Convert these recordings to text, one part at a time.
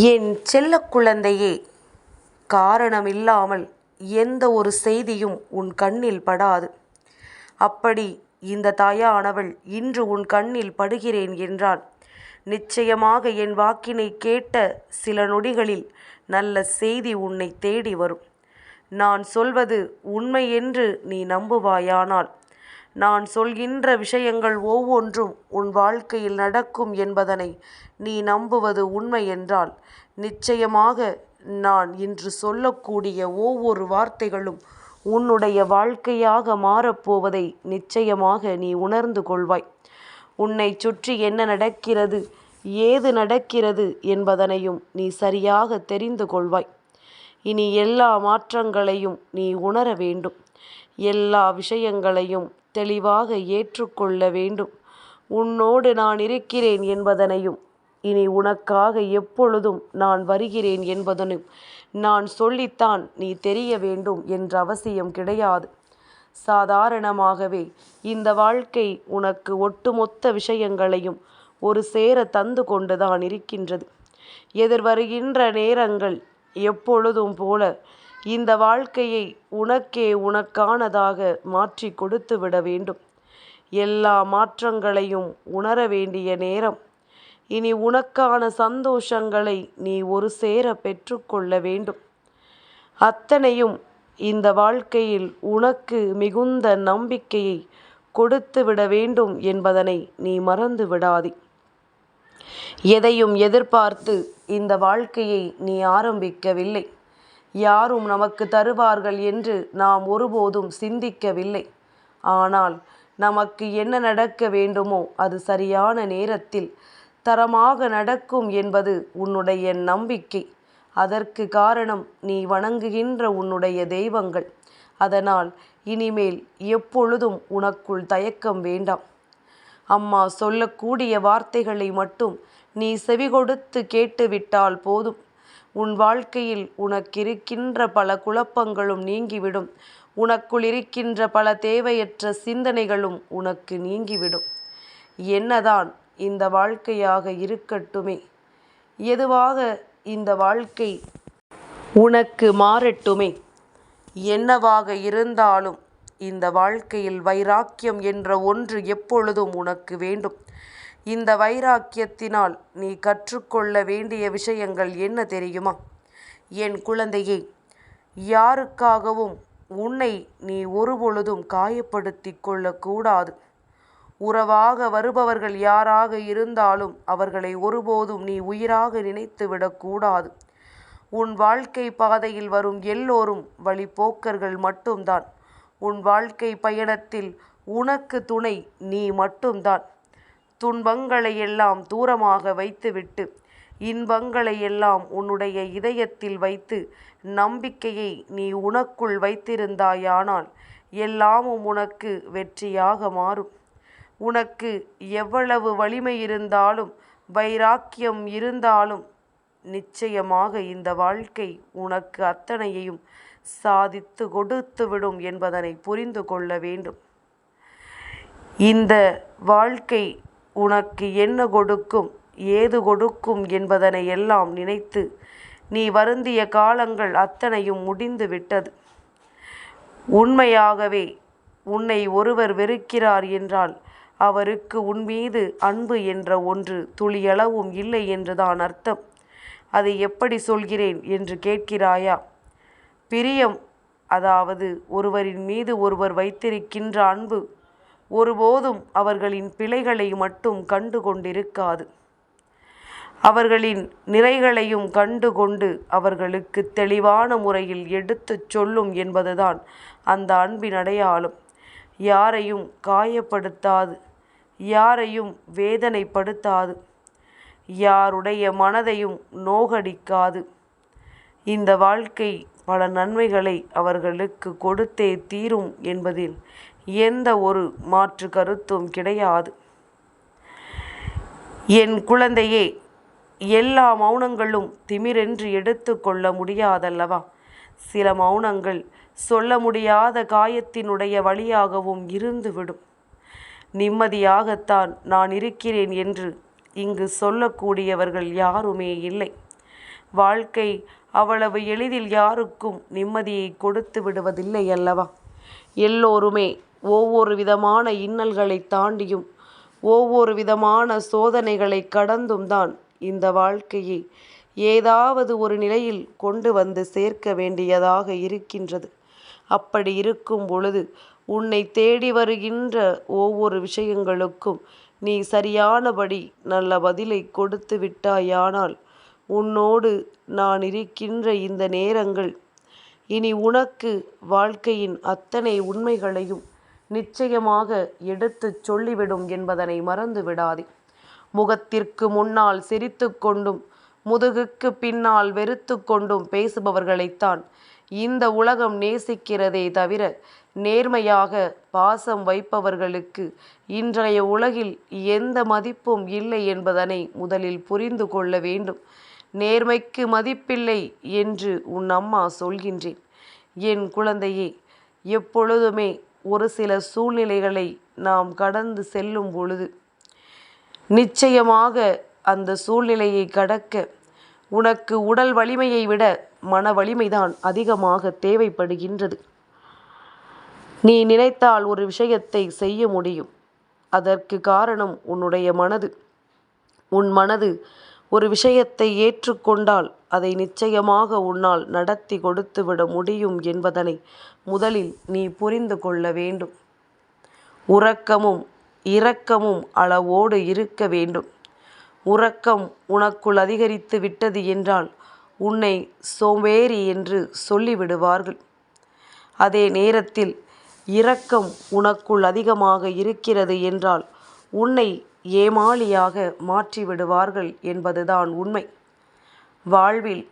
என் செல்ல குழந்தையே காரணம் இல்லாமல் எந்த ஒரு செய்தியும் உன் கண்ணில் படாது. அப்படி இந்த தாயானவள் இன்று உன் கண்ணில் படுகிறேன் என்றான். நிச்சயமாக என் வாக்கினை கேட்ட சில நொடிகளில் நல்ல செய்தி உன்னை தேடி வரும். நான் சொல்வது உண்மை என்று நீ நம்புவாயானால் நான் சொல்கின்ற விஷயங்கள் ஒவ்வொன்றும் உன் வாழ்க்கையில் நடக்கும் என்பதனை நீ நம்புவது உண்மை என்றால் நிச்சயமாக நான் இன்று சொல்லக்கூடிய ஒவ்வொரு வார்த்தைகளும் உன்னுடைய வாழ்க்கையாக மாறப்போவதை நிச்சயமாக நீ உணர்ந்து கொள்வாய். உன்னை சுற்றி என்ன நடக்கிறது ஏது நடக்கிறது என்பதனையும் நீ சரியாக தெரிந்து கொள்வாய். இனி எல்லா மாற்றங்களையும் நீ உணர வேண்டும். எல்லா விஷயங்களையும் தெளிவாக ஏற்றுக்கொள்ள வேண்டும். உன்னோடு நான் இருக்கிறேன் என்பதனையும் இனி உனக்காக எப்பொழுதும் நான் வருகிறேன் என்பதனும் நான் சொல்லித்தான் நீ தெரிய வேண்டும் என்ற அவசியம் கிடையாது. சாதாரணமாகவே இந்த வாழ்க்கை உனக்கு ஒட்டுமொத்த விஷயங்களையும் ஒரு சேர தந்து கொண்டுதான் இருக்கின்றது. எதிர்வருகின்ற நேரங்கள் எப்பொழுதும் போல இந்த வாழ்க்கையை உனக்கே உனக்கானதாக மாற்றி கொடுத்து விட வேண்டும். எல்லா மாற்றங்களையும் உணர வேண்டிய நேரம். இனி உனக்கான சந்தோஷங்களை நீ ஒரு சேர பெற்றுக்கொள்ள வேண்டும். அத்தனையும் இந்த வாழ்க்கையில் உனக்கு மிகுந்த நம்பிக்கையை கொடுத்து விட வேண்டும் என்பதனை நீ மறந்து விடாதே. எதையும் எதிர்பார்த்து இந்த வாழ்க்கையை நீ ஆரம்பிக்கவில்லை. யாரும் நமக்கு தருவார்கள் என்று நாம் ஒருபோதும் சிந்திக்கவில்லை. ஆனால் நமக்கு என்ன நடக்க வேண்டுமோ அது சரியான நேரத்தில் தரமாக நடக்கும் என்பது உன்னுடைய நம்பிக்கை. அதற்கு காரணம் நீ வணங்குகின்ற உன்னுடைய தெய்வங்கள். அதனால் இனிமேல் எப்பொழுதும் உனக்குள் தயக்கம் வேண்டாம். அம்மா சொல்லக்கூடிய வார்த்தைகளை மட்டும் நீ செவிகொடுத்து கேட்டுவிட்டால் போதும். உன் வாழ்க்கையில் உனக்கிருக்கின்ற பல குழப்பங்களும் நீங்கிவிடும். உனக்குள் இருக்கின்ற பல தேவையற்ற சிந்தனைகளும் உனக்கு நீங்கிவிடும். என்னதான் இந்த வாழ்க்கையாக இருக்கட்டுமே. எதுவாக இந்த வாழ்க்கை உனக்கு மாறட்டுமே. என்னவாக இருந்தாலும் இந்த வாழ்க்கையில் வைராக்கியம் என்ற ஒன்று எப்பொழுதும் உனக்கு வேண்டும். இந்த வைராக்கியத்தினால் நீ கற்றுக்கொள்ள வேண்டிய விஷயங்கள் என்ன தெரியுமா? என் குழந்தையே யாருக்காகவும் உன்னை நீ ஒருபொழுதும் காயப்படுத்தி கொள்ளக்கூடாது. உறவாக வருபவர்கள் யாராக இருந்தாலும் அவர்களை ஒருபோதும் நீ உயிராக நினைத்து விடக்கூடாது. உன் வாழ்க்கை பாதையில் வரும் எல்லோரும் வழிப்போக்கர்கள் மட்டும்தான். உன் வாழ்க்கை பயணத்தில் உனக்கு துணை நீ மட்டும்தான். துன்பங்களை எல்லாம் தூரமாக வைத்துவிட்டு இன்பங்களை எல்லாம் உன்னுடைய இதயத்தில் வைத்து நம்பிக்கையை நீ உனக்குள் வைத்திருந்தாயானால் எல்லாமும் உனக்கு வெற்றியாக மாறும். உனக்கு எவ்வளவு வலிமை இருந்தாலும் வைராக்கியம் இருந்தாலும் நிச்சயமாக இந்த வாழ்க்கை உனக்கு அத்தனையையும் சாதித்து கொடுத்துவிடும் என்பதனை புரிந்து கொள்ள வேண்டும். இந்த வாழ்க்கை உனக்கு என்ன கொடுக்கும் ஏது கொடுக்கும் என்பதனை எல்லாம் நினைத்து நீ வருந்திய காலங்கள் அத்தனையும் முடிந்து விட்டது. உண்மையாகவே உன்னை ஒருவர் வெறுக்கிறார் என்றால் அவருக்கு உன் மீது அன்பு என்ற ஒன்று துளியளவும் இல்லை என்றுதான் அர்த்தம். அதை எப்படி சொல்கிறேன் என்று கேட்கிறாயா? பிரியம் அதாவது ஒருவரின் மீது ஒருவர் வைத்திருக்கின்ற அன்பு ஒருபோதும் அவர்களின் பிழைகளை மட்டும் கண்டு கொண்டிருக்காது அவர்களின் நிறைகளையும் கண்டு கொண்டு அவர்களுக்கு தெளிவான முறையில் எடுத்துச் சொல்லும் என்பதுதான் அந்த அன்பின் அடையாளம். யாரையும் காயப்படுத்தாது யாரையும் வேதனைப்படுத்தாது யாருடைய மனதையும் நோகடிக்காது. இந்த வாழ்க்கை பல நன்மைகளை அவர்களுக்கு கொடுத்தே தீரும் என்பதில் எந்த ஒரு மாற்று கருத்தும் கிடையாது. என் குழந்தையே எல்லா மௌனங்களும் திமிரென்று எடுத்து கொள்ள முடியாதல்லவா? சில மௌனங்கள் சொல்ல முடியாத காயத்தினுடைய வழியாகவும் இருந்துவிடும். நிம்மதியாகத்தான் நான் இருக்கிறேன் என்று இங்கு சொல்லக்கூடியவர்கள் யாருமே இல்லை. வாழ்க்கை அவ்வளவு எளிதில் யாருக்கும் நிம்மதியை கொடுத்து விடுவதில்லை அல்லவா? எல்லோருமே ஒவ்வொரு விதமான இன்னல்களை தாண்டியும் ஒவ்வொரு விதமான சோதனைகளை கடந்தும் தான் இந்த வாழ்க்கையை ஏதாவது ஒரு நிலையில் கொண்டு வந்து சேர்க்க வேண்டியதாக இருக்கின்றது. அப்படி இருக்கும் பொழுது உன்னை தேடி வருகின்ற ஒவ்வொரு விஷயங்களுக்கும் நீ சரியானபடி நல்ல பதிலை கொடுத்து விட்டாயானால் உன்னோடு நான் இருக்கின்ற இந்த நேரங்கள் இனி உனக்கு வாழ்க்கையின் அத்தனை உண்மைகளையும் நிச்சயமாக எடுத்துச் சொல்லிவிடும் என்பதனை மறந்து விடாதே. முகத்திற்கு முன்னால் சிரித்து கொண்டும் முதுகுக்கு பின்னால் வெறுத்து கொண்டும் பேசுபவர்களைத்தான் இந்த உலகம் நேசிக்கிறதே தவிர நேர்மையாக பாசம் வைப்பவர்களுக்கு இன்றைய உலகில் எந்த மதிப்பும் இல்லை என்பதனை முதலில் புரிந்து கொள்ள வேண்டும். நேர்மைக்கு மதிப்பில்லை என்று உன் அம்மா சொல்கின்றேன். என் குழந்தையே எப்பொழுதுமே ஒரு சில சூழ்நிலைகளை நாம் கடந்து செல்லும் பொழுது நிச்சயமாக அந்த சூழ்நிலையை கடக்க உனக்கு உடல் வலிமையை விட மன வலிமைதான் அதிகமாக தேவைப்படுகின்றது. நீ நினைத்தால் ஒரு விஷயத்தை செய்ய முடியும். அதற்கு காரணம் உன்னுடைய மனது. உன் மனது ஒரு விஷயத்தை ஏற்றுக்கொண்டால் அதை நிச்சயமாக உன்னால் நடத்தி கொடுத்துவிட முடியும் என்பதனை முதலில் நீ புரிந்து கொள்ள வேண்டும். உறக்கமும் இரக்கமும் அளவோடு இருக்க வேண்டும். உறக்கம் உனக்குள் அதிகரித்து விட்டது என்றால் உன்னை சோம்பேறி என்று சொல்லிவிடுவார்கள். அதே நேரத்தில் இரக்கம் உனக்குள் அதிகமாக இருக்கிறது என்றால் உன்னை ஏமாளியாக மாற்றிவிடுவார்கள் என்பதுதான் உண்மை. வாழ்வில்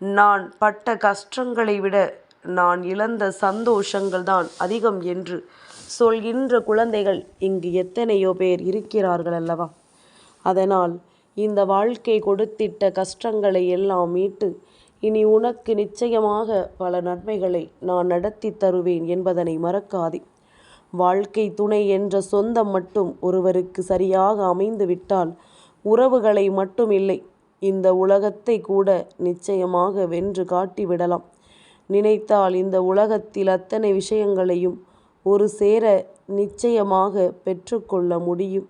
நான் பட்ட கஷ்டங்களை விட நான் இழந்த சந்தோஷங்கள் தான் அதிகம் என்று சொல்கின்ற குழந்தைகள் இங்கு எத்தனையோ பேர் இருக்கிறார்கள் அல்லவா? அதனால் இந்த வாழ்க்கை கொடுத்திட்ட கஷ்டங்களை எல்லாம் மீட்டு இனி உனக்கு நிச்சயமாக பல நன்மைகளை நான் நடத்தி தருவேன் என்பதனை மறக்காதே. வாழ்க்கை துணை என்ற சொந்தம் மட்டும் ஒருவருக்கு சரியாக அமைந்துவிட்டால் உறவுகளை மட்டும் இல்லை இந்த உலகத்தை கூட நிச்சயமாக வென்று காட்டிவிடலாம் நினைத்தால் இந்த உலகத்தில் அத்தனை விஷயங்களையும் ஒரு சேர நிச்சயமாக பெற்றுக்கொள்ள முடியும்.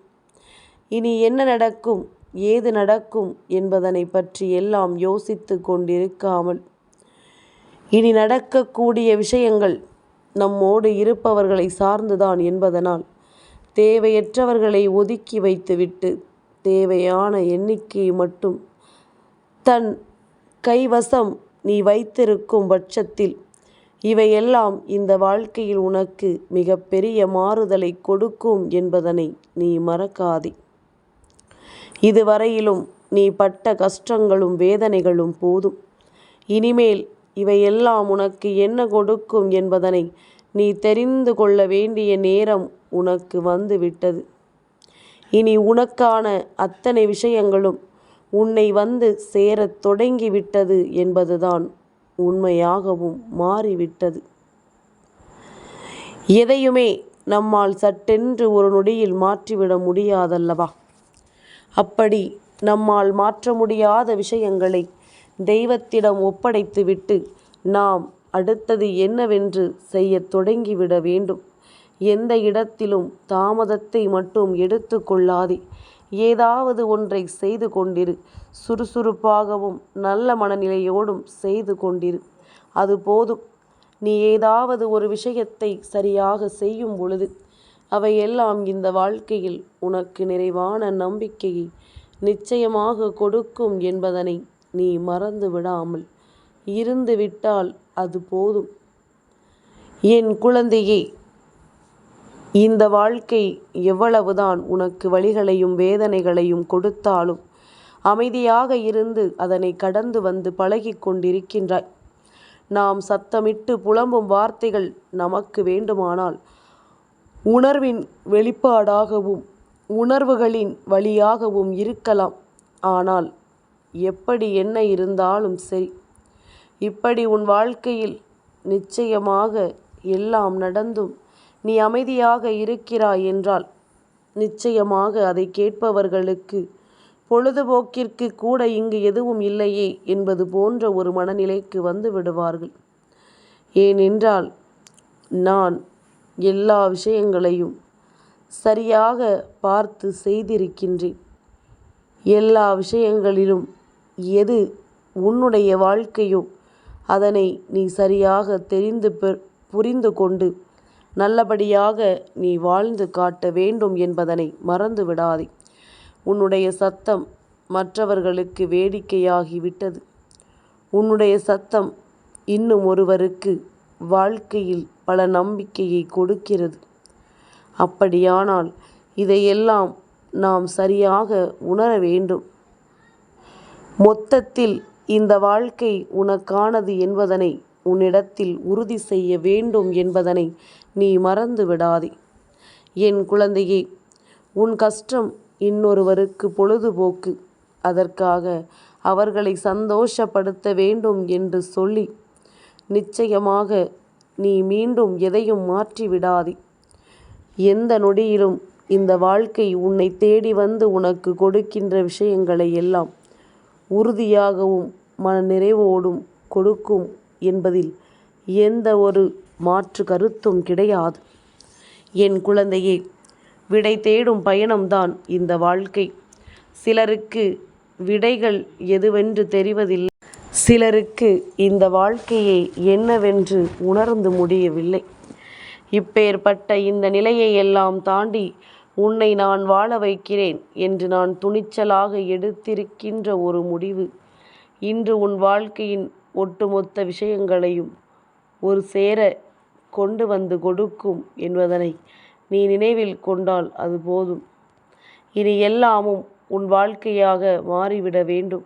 இனி என்ன நடக்கும் ஏது நடக்கும் என்பதனை பற்றி எல்லாம் யோசித்து கொண்டிருக்காமல். இனி நடக்கக்கூடிய விஷயங்கள் நம்மோடு இருப்பவர்களை சார்ந்துதான் என்பதனால் தேவையற்றவர்களை ஒதுக்கி வைத்துவிட்டு தேவையான எண்ணிக்கையை மட்டும் தன் கைவசம் நீ வைத்திருக்கும் பட்சத்தில் இவையெல்லாம் இந்த வாழ்க்கையில் உனக்கு மிக பெரிய மாறுதலை கொடுக்கும் என்பதனை நீ மறக்காதே. இதுவரையிலும் நீ பட்ட கஷ்டங்களும் வேதனைகளும் போதும். இனிமேல் இவையெல்லாம் உனக்கு என்ன கொடுக்கும் என்பதனை நீ தெரிந்து கொள்ள வேண்டிய நேரம் உனக்கு வந்து விட்டது இனி உனக்கான அத்தனை விஷயங்களும் உன்னை வந்து சேரத் தொடங்கிவிட்டது என்பதுதான் உண்மையாகவும் மாறிவிட்டது. எதையுமே நம்மால் சட்டென்று ஒரு நொடியில் மாற்றிவிட முடியாதல்லவா? அப்படி நம்மால் மாற்ற முடியாத விஷயங்களை தெய்வத்திடம் ஒப்படைத்துவிட்டு நாம் அடுத்தது என்னவென்று செய்யத் தொடங்கிவிட வேண்டும். எந்த இடத்திலும் தாமதத்தை மட்டும் எடுத்து கொள்ளாதே. ஏதாவது ஒன்றை செய்து கொண்டிரு. சுறுசுறுப்பாகவும் நல்ல மனநிலையோடும் செய்து கொண்டிரு. அது போதும். நீ ஏதாவது ஒரு விஷயத்தை சரியாக செய்யும் பொழுது அவையெல்லாம் இந்த வாழ்க்கையில் உனக்கு நிறைவான நம்பிக்கையை நிச்சயமாக கொடுக்கும் என்பதனை நீ மறந்து விடாமல் இருந்து விட்டால் அது போதும். என் குழந்தையே இந்த வாழ்க்கை எவ்வளவுதான் உனக்கு வழிகளையும் வேதனைகளையும் கொடுத்தாலும் அமைதியாக இருந்து அதனை கடந்து வந்து பழகி கொண்டிருக்கின்றாய். நாம் சத்தமிட்டு புலம்பும் வார்த்தைகள் நமக்கு வேண்டுமானால் உணர்வின் வெளிப்பாடாகவும் உணர்வுகளின் வழியாகவும் இருக்கலாம். ஆனால் எப்படி என்ன இருந்தாலும் சரி. இப்படி உன் வாழ்க்கையில் நிச்சயமாக எல்லாம் நடந்தும் நீ அமைதியாக இருக்கிறாய் என்றால் நிச்சயமாக அதை கேட்பவர்களுக்கு பொழுதுபோக்கிற்கு கூட இங்கு எதுவும் இல்லையே என்பது போன்ற ஒரு மனநிலைக்கு வந்து விடுவார்கள். ஏனென்றால் நான் எல்லா விஷயங்களையும் சரியாக பார்த்து செய்திருக்கின்றேன். எல்லா விஷயங்களிலும் எது உன்னுடைய வாழ்க்கையோ அதனை நீ சரியாக தெரிந்து புரிந்து கொண்டு நல்லபடியாக நீ வாழ்ந்து காட்ட வேண்டும் என்பதனை மறந்து விடாதே. உன்னுடைய சத்தம் மற்றவர்களுக்கு வேடிக்கையாகிவிட்டது உன்னுடைய சத்தம் இன்னும் ஒருவருக்கு வாழ்க்கையில் பல நம்பிக்கையை கொடுக்கிறது. அப்படியானால் இதையெல்லாம் நாம் சரியாக உணர வேண்டும். மொத்தத்தில் இந்த வாழ்க்கை உனக்கானது என்பதனை உன்னிடத்தில் உறுதி செய்ய வேண்டும் என்பதனை நீ மறந்து விடாதே. என் குழந்தையே உன் கஷ்டம் இன்னொருவருக்கு பொழுதுபோக்கு. அதற்காக அவர்களை சந்தோஷப்படுத்த வேண்டும் என்று சொல்லி நிச்சயமாக நீ மீண்டும் எதையும் மாற்றிவிடாதே எந்த நொடியிலும் இந்த வாழ்க்கை உன்னை தேடி வந்து உனக்கு கொடுக்கின்ற விஷயங்களை எல்லாம் உறுதியாகவும் மன நிறைவோடும் கொடுக்கும் என்பதில் எந்த ஒரு மாற்று கருத்தும் கிடையாது. என் குழந்தையே விடை தேடும் பயணம்தான் இந்த வாழ்க்கை. சிலருக்கு விடைகள் எதுவென்று தெரிவதில்லை. சிலருக்கு இந்த வாழ்க்கையை என்னவென்று உணர்ந்து முடியவில்லை. இப்பேற்பட்ட இந்த நிலையை எல்லாம் தாண்டி உன்னை நான் வாழ வைக்கிறேன் என்று நான் துணிச்சலாக எடுத்திருக்கின்ற ஒரு முடிவு. இன்று உன் வாழ்க்கையின் ஒட்டுமொத்த விஷயங்களையும் ஒரு சேர கொண்டு வந்து கொடுக்கும் என்பதனை நீ நினைவில் கொண்டால் அது போதும். இனி எல்லாமும் உன் வாழ்க்கையாக மாறிவிட வேண்டும்.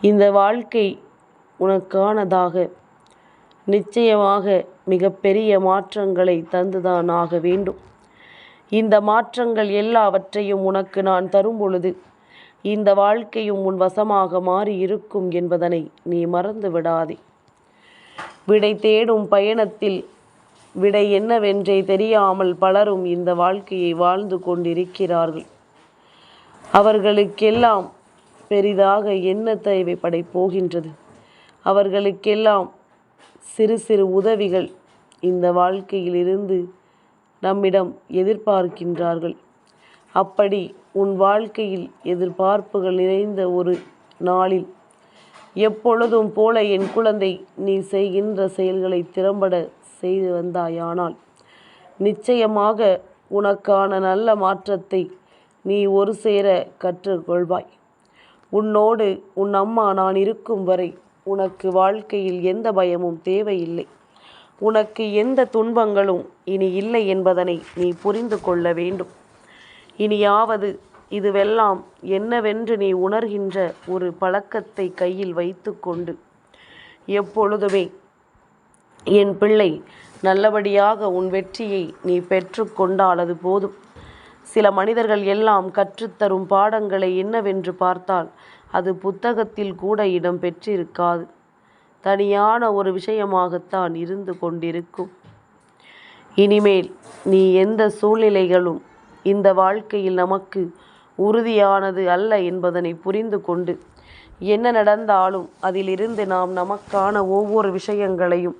இந்த வாழ்க்கை உனக்கானதாக. நிச்சயமாக மிகப்பெரிய மாற்றங்களை தந்துதான் ஆக வேண்டும். இந்த மாற்றங்கள் எல்லாவற்றையும் உனக்கு நான் தரும் பொழுது இந்த வாழ்க்கையும் உன் வசமாக மாறி இருக்கும் என்பதனை நீ மறந்து விடாதே. விடை தேடும் பயணத்தில் விடை என்னவென்றே தெரியாமல் பலரும் இந்த வாழ்க்கையை வாழ்ந்து கொண்டிருக்கிறார்கள். அவர்களுக்கெல்லாம் பெரிதாக என்ன தேவைப்படை போகின்றது? அவர்களுக்கெல்லாம் சிறு சிறு உதவிகள் இந்த வாழ்க்கையிலிருந்து நம்மிடம் எதிர்பார்க்கின்றார்கள். அப்படி உன் வாழ்க்கையில் எதிர்பார்ப்புகள் நிறைந்த ஒரு நாளில் எப்பொழுதும் போல என் குழந்தை நீ செய்கின்ற செயல்களை திறம்பட செய்து வந்தாயானால் நிச்சயமாக உனக்கான நல்ல மாற்றத்தை நீ ஒரு சேர கற்றுக்கொள்வாய். உன்னோடு உன் அம்மா நான் இருக்கும் வரை உனக்கு வாழ்க்கையில் எந்த பயமும் தேவையில்லை. உனக்கு எந்த துன்பங்களும் இனி இல்லை என்பதனை நீ புரிந்து கொள்ள வேண்டும். இனியாவது இதுவெல்லாம் என்னவென்று நீ உணர்கின்ற ஒரு பழக்கத்தை கையில் வைத்துக்கொண்டு எப்பொழுதுமே என் பிள்ளை நல்லபடியாக உன் வெற்றியை நீ பெற்று அது போதும். சில மனிதர்கள் எல்லாம் கற்றுத்தரும் பாடங்களை என்னவென்று பார்த்தால் அது புத்தகத்தில் கூட இடம் பெற்றிருக்காது. தனியான ஒரு விஷயமாகத்தான் இருந்து கொண்டிருக்கும். இனிமேல் நீ எந்த சூழ்நிலைகளும் இந்த வாழ்க்கையில் நமக்கு உறுதியானது அல்ல என்பதனை புரிந்து கொண்டு என்ன நடந்தாலும் அதிலிருந்து நாம் நமக்கான ஒவ்வொரு விஷயங்களையும்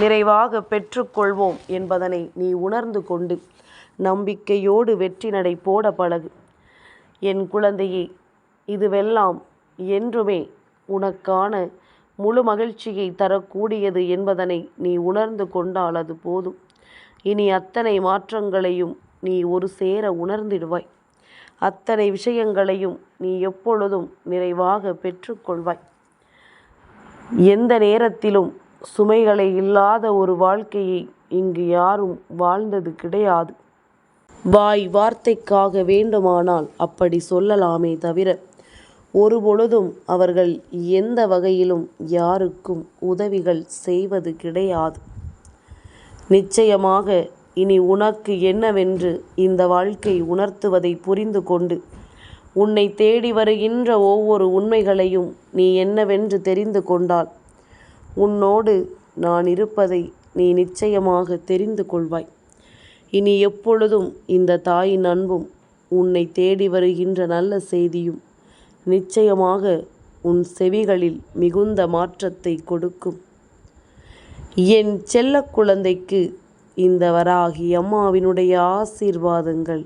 நிறைவாக பெற்றுக்கொள்வோம் என்பதனை நீ உணர்ந்து கொண்டு நம்பிக்கையோடு வெற்றி நடை போட பழகு. என் குழந்தையே இதுவெல்லாம் என்றுமே உனக்கான முழு மகிழ்ச்சியை தரக்கூடியது என்பதனை நீ உணர்ந்து கொண்டால் அது போதும். இனி அத்தனை மாற்றங்களையும் நீ ஒரு சேர உணர்ந்திடுவாய். அத்தனை விஷயங்களையும் நீ எப்பொழுதும் நிறைவாக பெற்றுக்கொள்வாய். எந்த நேரத்திலும் சுமைகளை இல்லாத ஒரு வாழ்க்கையை இங்கு யாரும் வாழ்ந்தது கிடையாது. வாய் வார்த்தைக்காக வேண்டுமானால் அப்படி சொல்லலாமே தவிர ஒரு பொழுதும் அவர்கள் எந்த வகையிலும் யாருக்கும் உதவிகள் செய்வது கிடையாது. நிச்சயமாக இனி உனக்கு என்னவென்று இந்த வாழ்க்கை உணர்த்துவதை புரிந்து கொண்டு உன்னை தேடி வருகின்ற ஒவ்வொரு உண்மைகளையும் நீ என்னவென்று தெரிந்து கொண்டால் உன்னோடு நான் இருப்பதை நீ நிச்சயமாக தெரிந்து கொள்வாய். இனி எப்பொழுதும் இந்த தாயின் அன்பும் உன்னை தேடி வருகின்ற நல்ல செய்தியும் நிச்சயமாக உன் செவிகளில் மிகுந்த மாற்றத்தை கொடுக்கும். என் செல்ல குழந்தைக்கு இந்த வராகி அம்மாவினுடைய ஆசீர்வாதங்கள்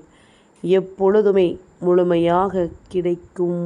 எப்பொழுதுமே முழுமையாக கிடைக்கும்.